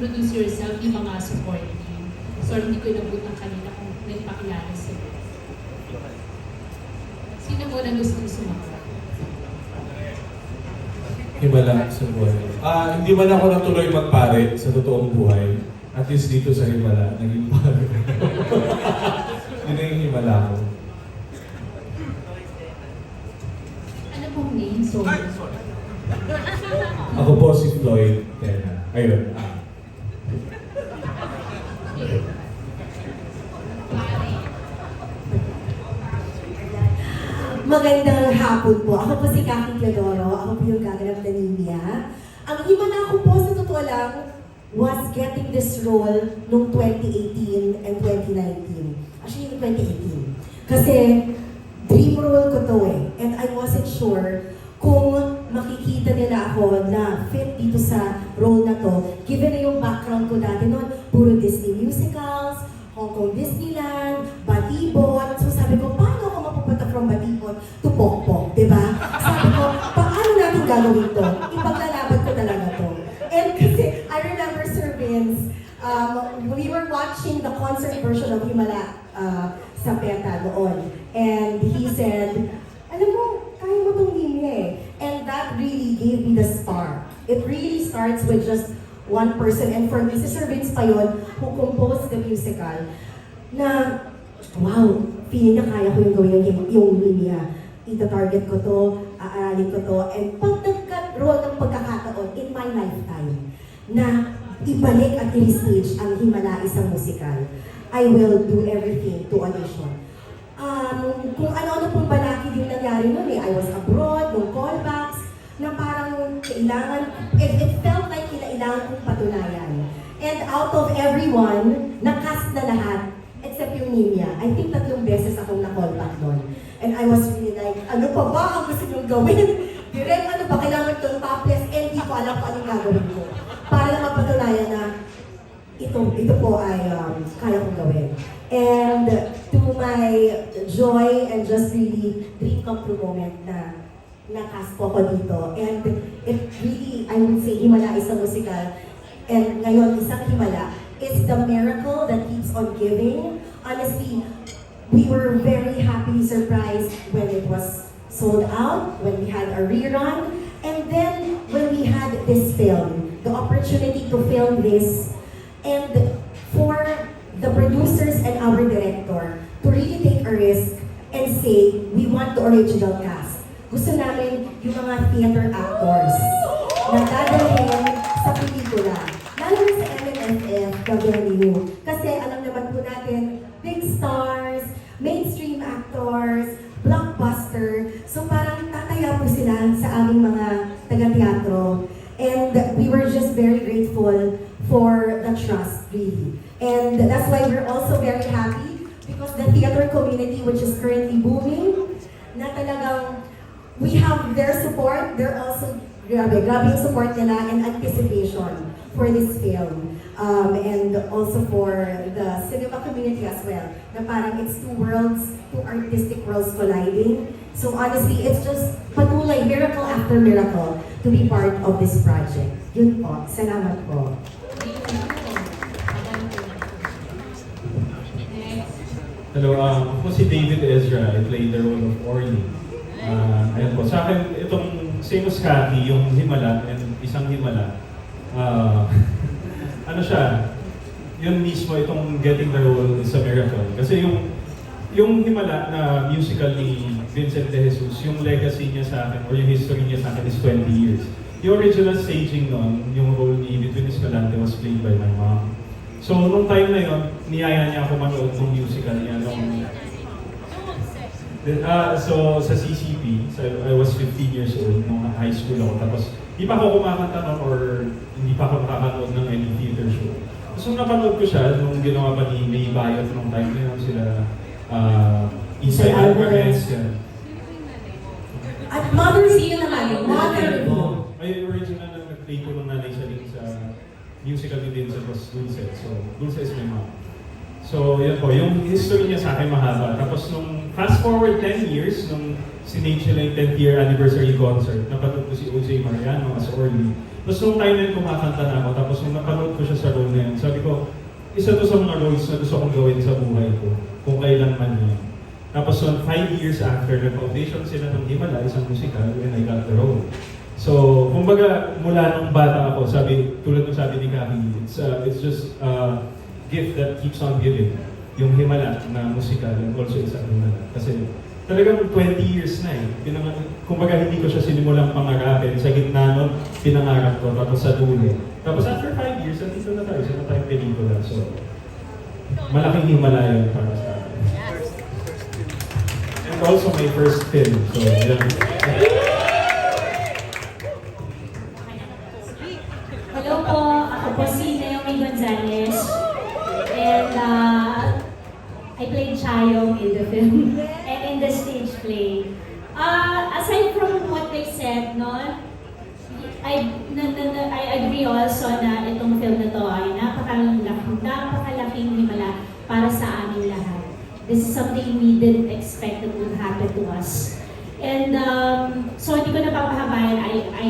introduce yourself, di ba nga supporting? So, hindi ko inabutan kanina kung nagpakilala sa'yo. Sino mo na gusto sumagot? Himala sa buhay. Ah, hindi man ako natuloy magpare sa totoong buhay. At least dito sa Himala, naging pare. Yun na yung Himala ko. Ano pong name? Sorry. Ako po si Floyd Tena. Ayun. Ah. Magandang hapon po. Ako po si Cathy Teodoro. Ako po yung gaganap na Nimia. Ang iba na ako po sa totoo lang was getting this role noong 2018 and 2019. Actually, yung 2018. Kasi dream role ko to eh. And I wasn't sure kung makikita nila ako na fit dito sa role na to. Given na yung background ko dati noon, puro Disney musicals, Hong Kong Disneyland, the spark. It really starts with just one person. And for me, si Sir Vince pa yun, who composed the musical, na, wow, feeling na kaya ko yung gawin yung, yung linya. Ita-target ko to, aaralin ko to, and pag nagka-roll ng pagkakataon in my lifetime, na ibalik at i-stage ang Himala isang musical, I will do everything to audition. Um, kung ano-ano pong balaki din nangyari noon eh. I was abroad, nung callbacks, na parang kailangan, it, it felt like kailangan kong patunayan. And out of everyone, nakast na lahat, except yung Nimia. I think tatlong beses akong na-callback noon. And I was really like, ano pa ba ang gusto niyong gawin? Direct, ano ba, kailangan itong topless, and di ko alam kung anong gagawin ko. Para lang mapatunayan na ito, ito po ay um, kaya kong gawin. And to my joy and just really dream come true moment na nakas po ako dito. And it really, I would say, Himala is a musical. And ngayon, isang Himala. It's the miracle that keeps on giving. Honestly, we were very happily surprised when it was sold out, when we had a rerun, and then when we had this film, the opportunity to film this, and for the producers and our director to really take a risk and say, we want the original cast. Gusto namin yung mga theater actors na dadalhin sa pelikula. Lalo na sa MNFF, Gabrielino. Kasi alam naman po natin, big stars, mainstream actors, blockbuster. So parang tataya po sila sa aming mga taga-teatro. And we were just very grateful for the trust, really. And that's why we're also very happy because the theater community, which is currently booming, their support. They're also, grabe, grabe yung support nila and anticipation for this film. Um, and also for the cinema community as well. Na parang it's two worlds, two artistic worlds colliding. So honestly, it's just patuloy, miracle after miracle to be part of this project. Yun po. Salamat po. Hello, um, ako si David Ezra. I play the role of Orly. Uh, ayan po, sa akin, itong as Cathy, yung Himala and isang Himala, uh, ano siya, yun mismo itong getting the role is a miracle. Kasi yung yung Himala na musical ni Vincent De Jesus, yung legacy niya sa akin or yung history niya sa akin is 20 years. Yung original staging noon, yung role ni Edwin Escalante was played by my mom. So, nung time na yun, niyaya niya ako manood ng musical niya nung... Then, ah, so, sa CCP, so I was 15 years old nung high school ako. Tapos, di pa ako kumakanta noon or hindi pa ako nakakanood ng any theater show. So, napanood ko siya nung ginawa pa ni May Bayot nung time na yun sila uh, Inside. Alvarez. yan. At mother review naman. Mother review. Ay, original na nag-play ko nung nanay siya din sa musical Vincent was Dulce. So, Dulce is my mom. So, yun po. Yung history niya sa akin mahaba. Tapos nung fast forward 10 years, nung sinage nila yung 10th year anniversary concert, napanood ko si OJ Mariano as Orly. Tapos nung time na yun, kumakanta na ako. Tapos nung napanood ko siya sa isa to sa mga roles na gusto kong gawin sa buhay ko, kung kailan man yun. Tapos so, five years after, nag-audition sila ng Himala, isang musical, and I got the role. So, kumbaga, mula nung bata ako, sabi, tulad ng sabi ni Kaki, it's, uh, it's just a gift that keeps on giving. Yung Himala na musical and also isang Himala. Kasi talagang 20 years na eh. Pinang, kumbaga, hindi ko siya sinimulang pangarapin. Sa gitna nun, pinangarap ko, tapos sa dulo. Tapos after 5 years, nandito na tayo sa natayong pelikula. So, malaking himala yun para sa akin. And also my first film. So, yan. Hello Chayong in the film and in the stage play. Uh, aside from what they said, no, I, na, na, na, I agree also na itong film na to ay napakalaking, napakalaking himala para sa amin lahat. This is something we didn't expect that would happen to us. And um, so hindi ko na papahabayan, I, I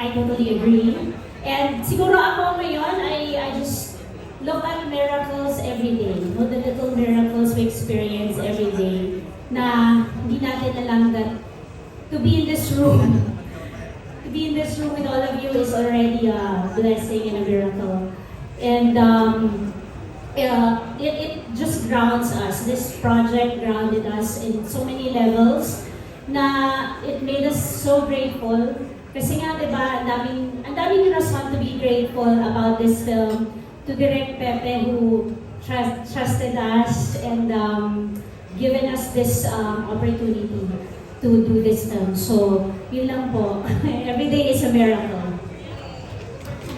I totally agree. And siguro ako ngayon, I, I just look at miracles every day. No? The little experience every day na hindi natin alam that to be in this room, to be in this room with all of you is already a blessing and a miracle. And um, uh, it, it just grounds us. This project grounded us in so many levels na it made us so grateful. Kasi nga, di ba, ang daming, ang daming to be grateful about this film to Direct Pepe who trust, trusted us and um, given us this um, opportunity to do this film. So, yun lang po. Every day is a miracle.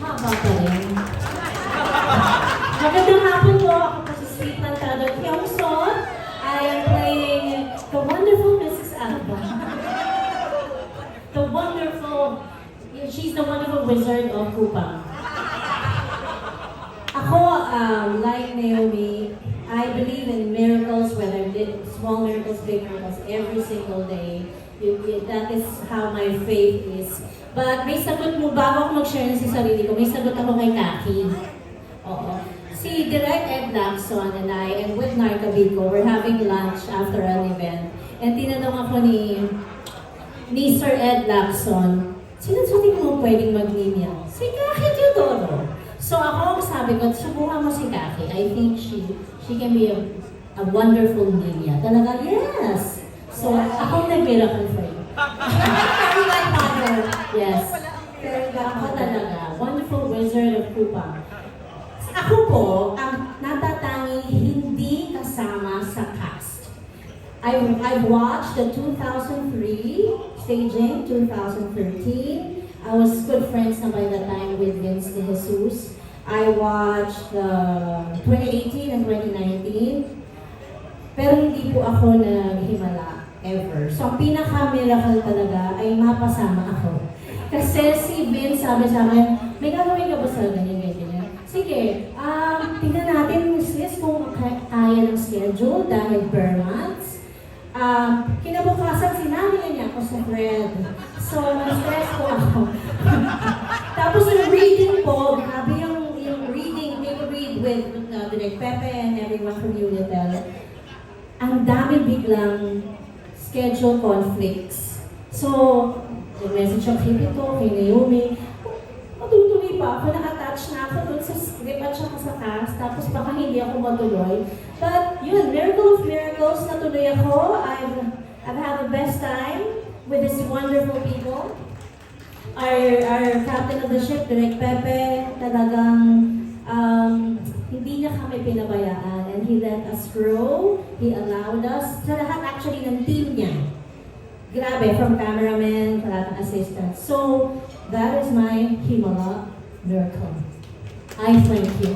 Haba pa rin. Magandang hapon po. Ako po si Sweet Mantado Kyongson. I am playing the wonderful Mrs. Alba. the wonderful, she's the wonderful wizard of Kupang. Ako, um, like Naomi, I believe in miracles, whether small miracles, big miracles, every single day. That is how my faith is. But may sagot mo, bago ako mag-share sa sarili ko, may sagot ako kay Kaki. Oo. Si Direct Ed Lacson and I, and with Narca Bico, we're having lunch after an event. And tinanong ako ni, ni Sir Ed Lacson, sino sa tingin mo pwedeng mag-name yan? So ako, sabi ko, subukan mo si Kaki. I think she she can be a, a wonderful Ninya. Talaga, yes! So ako nag-miracle for you. My father. Yes. Pero ako talaga, wonderful wizard of Kupang. Ako po, ang natatangi hindi kasama sa cast. I, I watched the 2003 staging, 2013. I was good friends na by the time with Vince De Jesus. I watched the 2018 and 2019. Pero hindi po ako naghimala ever. So, ang pinaka-miracle talaga ay mapasama ako. Kasi si Vince sabi sa akin, may gagawin ka ba sa ganyan, ganyan? Sige, um, tingnan natin, sis, kung ka- kaya ng schedule dahil per months. Um, kinabukasan, sinabi niya ako sa Fred. So, na-stress po ako. Pepe and everyone from Unitel. Ang dami biglang schedule conflicts. So, nag-message ako kay Pito, kay Naomi. Matutuloy pa ako, naka-attach na ako dun sa script at saka sa cast, tapos baka hindi ako matuloy. But yun, miracle of miracles, natuloy ako. I've, I've had the best time with these wonderful people. Our, our captain of the ship, Direk Pepe, talagang um, hindi niya kami pinabayaan and he let us grow, he allowed us, sa lahat actually ng team niya. Grabe, from cameraman, lahat ng assistants. So, that is my Himala miracle. I thank you.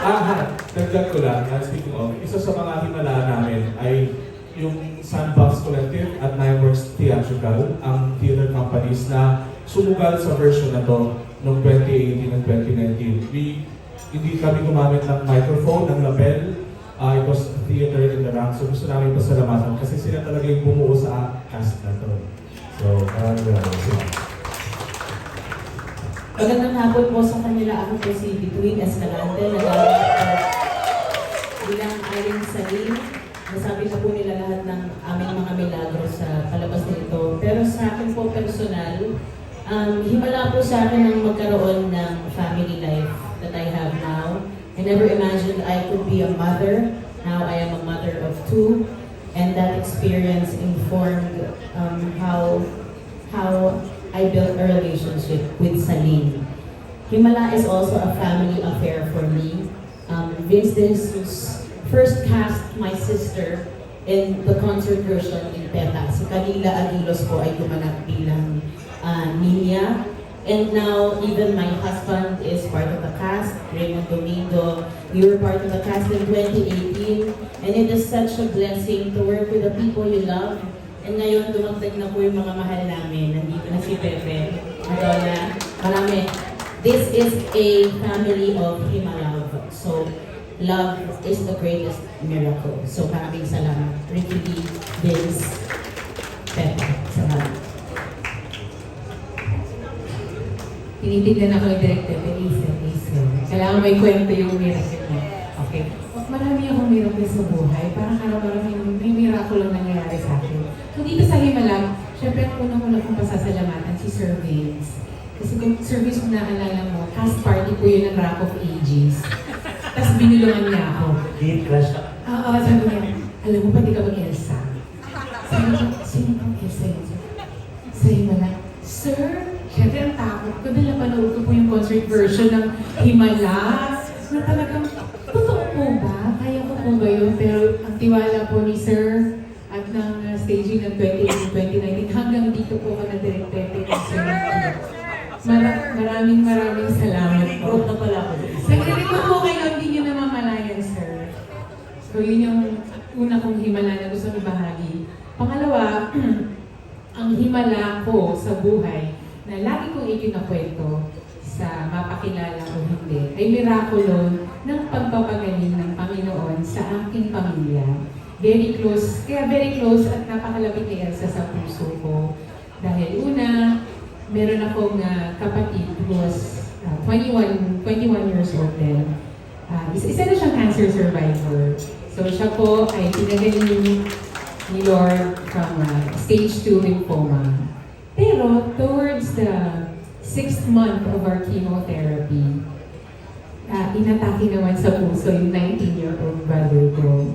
Ah, dagdag ko lang, uh, speaking of, isa sa mga himala namin ay yung Sandbox Collective at Nineworks Theatrical, ang theater companies na sumugal sa version na to noong 2018 at 2019. We, hindi kami gumamit ng microphone, ng lapel, uh, it was theater in the rank. So gusto namin pasalamatan kasi sila talaga yung bumuo sa cast na to. So, maraming maraming salamat. Magandang hapon po sa kanila. Ako po si Between Escalante. Nag-aaral po bilang Irene Salim. Nasabi na po nila lahat ng aming mga milagro sa palabas nito. Pero sa akin po personal, um, himala po sa akin ang magkaroon ng family life that I have now. I never imagined I could be a mother. Now I am a mother of two. And that experience informed um, how how I built a relationship with Salim. Himala is also a family affair for me. Um, Vince first cast my sister in the concert version in Peta. Si Camila Aguilos po ay gumanap bilang uh, Nina. And now, even my husband is part of the cast, Raymond Domingo. We were part of the cast in 2018. And it is such a blessing to work with the people you love And ngayon, dumagdag na po yung mga mahal namin. Nandito na si Pepe, Madonna, marami. This is a family of Himalove. So, love is the greatest miracle. So, maraming salamat. Ricky Vince, Pepe. Salamat. Tinitignan ako yung director, listen, listen. Kailangan may kwento yung miracle mo. Okay. Marami akong miracle sa buhay. Parang araw-araw may, may miracle lang nangyayari sa akin. So dito sa Himalag, syempre ang unang-una kong pasasalamatan si Sir Vince. Kasi kung Sir Vince, kung naalala mo, cast party po yun ng Rock of Ages. Tapos binulungan niya ako. Deep crush ka. Oo, sabi niya, alam mo pa di ka mag-Elsa? Sabi ko, sino bang Elsa yun? Sabi mo lang, Sir, syempre ang takot ko dahil napanood ko po yung concert version ng Himala na talagang, totoo po ba? Kaya ko po ba yun? Pero ang tiwala po ni Sir at ng uh, staging ng 2018-2019 hanggang dito po ako na-direct concert. Mara- maraming maraming salamat po. Na pala ako. Nagre-record po kayo, hindi nyo namamalayan, sir. So, yun yung una kong himala na gusto ibahagi. Pangalawa, ang himala ko sa buhay na lagi kong ikinakwento sa mapakilala o hindi ay mirakulo ng pagpapagaling ng Panginoon sa aking pamilya. Very close, kaya very close at napakalapit ni Elsa sa puso ko. Dahil una, meron akong ah, kapatid who was ah, 21, 21 years old then. Ah, isa, isa na siyang cancer survivor. So siya po ay pinagaling ni Lord from ah, stage 2 lymphoma. Pero towards the sixth month of our chemotherapy, ah, inatake naman sa puso yung 19-year-old brother ko.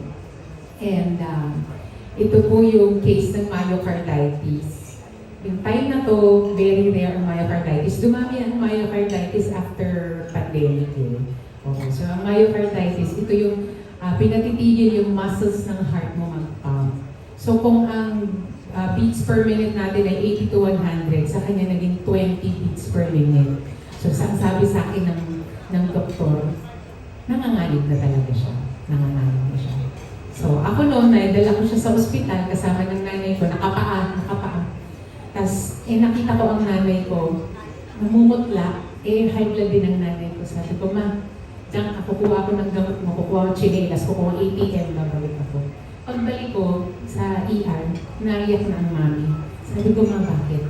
And um, ito po yung case ng myocarditis. Yung time na to, very rare ang myocarditis. Dumami ang myocarditis after pandemic eh. Okay, so ang myocarditis, ito yung ah, pinatitigil yung muscles ng heart mo mag-pump. So kung ang ah, beats per minute natin ay 80 to 100, sa kanya naging 20 beats per minute. So sa sabi sa akin ng, ng doktor, nanganganib na talaga siya. Nanganganib na siya. So ako noon, naidala ko siya sa ospital kasama ng nanay ko, nakapaa, nakapaa. Tapos, eh nakita ko ang nanay ko, namumutla, eh high blood din ang nanay ko. Sabi ko, ma, diyan ako, kukuha ako ng gamot mo, kukuha ako chinelas, kukuha ATM, babalik ako. Pagbalik ko ER, naiyak na ang mami. Sabi ko, ma, bakit?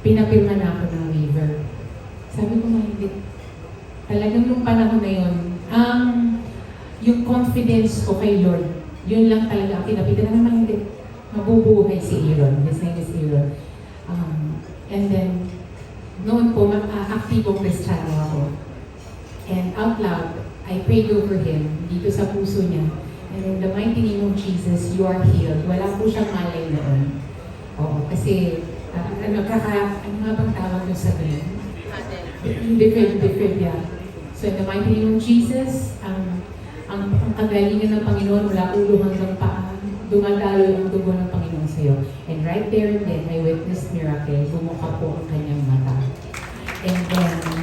Pinapirma na ako ng waiver. Sabi ko, ma, hindi. Talagang nung panahon na yun, ang yung confidence ko kay Lord, yun lang talaga ang pinapitan na naman hindi. Mabubuhay si Aaron. His name is Aaron. Um, and then, noon po, mag- uh, aktibong Kristiyano ako. And out loud, I prayed over him dito sa puso niya. In the mighty name of Jesus, you are healed. Wala po siyang malay noon. Oo, kasi, uh, ano, kaka, ano nga bang tawag doon sa ganun? Different, different, yeah. So in the mighty name of Jesus, ang ang, ang kagalingan ng Panginoon mula ulo hanggang paa, dumadalo ang dugo ng Panginoon sa iyo. And right there and then, I witnessed miracle, bumuka po ang kanyang mata. And then,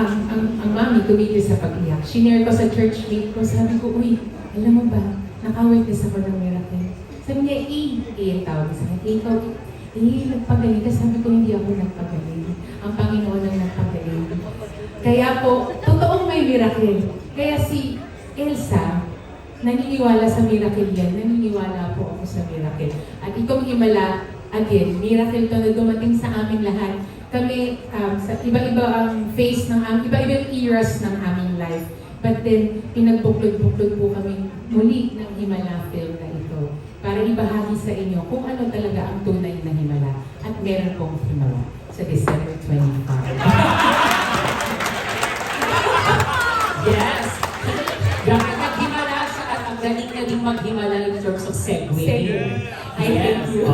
ang, ang, ang mami tumigil sa pag-iyak. Shinare ko sa church mate ko, sabi ko, uy, alam mo ba, nakawitness ako ng miracle. Sabi niya, eh, eh, ang tawag sa akin, eh, ikaw, eh, nagpagaling ka. Sabi ko, hindi ako nagpagaling. Ang Panginoon ang nagpagaling. Kaya po, totoong may miracle. Kaya si Elsa, naniniwala sa miracle yan. Naniniwala po ako sa miracle. At itong himala, again, miracle to na dumating sa amin lahat. Kami um, sa iba-iba ang phase ng am- iba-ibang eras ng aming life. But then, pinagbuklod-buklod po kami muli ng Himala film na ito para ibahagi sa inyo kung ano talaga ang tunay na Himala. At meron pong Himala sa December 25. Yes! Dahil naghimala siya at ang galing na din maghimala in terms of segue. Segue. I thank you.